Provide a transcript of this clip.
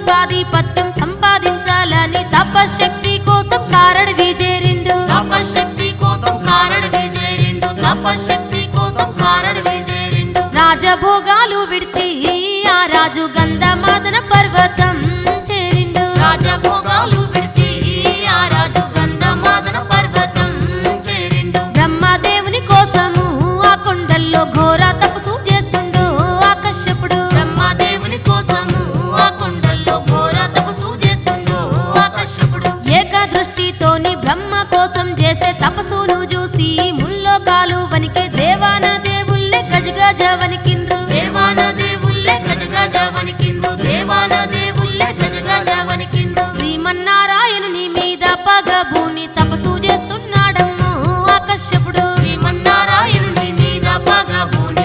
యోగాధిపత్యం సంపాదించాలని తపశక్తి కోసం కారణ విజేరిండు. తపశక్తి కోసం కారణ విజేరిండు. తపశక్తి కోసం కారణ విజేరిండు. రాజభోగా బ్రహ్మ కోసం చేసే తపస్సును చూసి ముల్లోకాలు వనికి దేవాన దేవుళ్ళే గజగజ వనికిండ్రు దేవాన దేవుళ్ళే గజగజ వనికిండ్రు దేవాన దేవుళ్ళే గజగజ వనికిండ్రు శ్రీమన్నారాయణుని మీద పగబు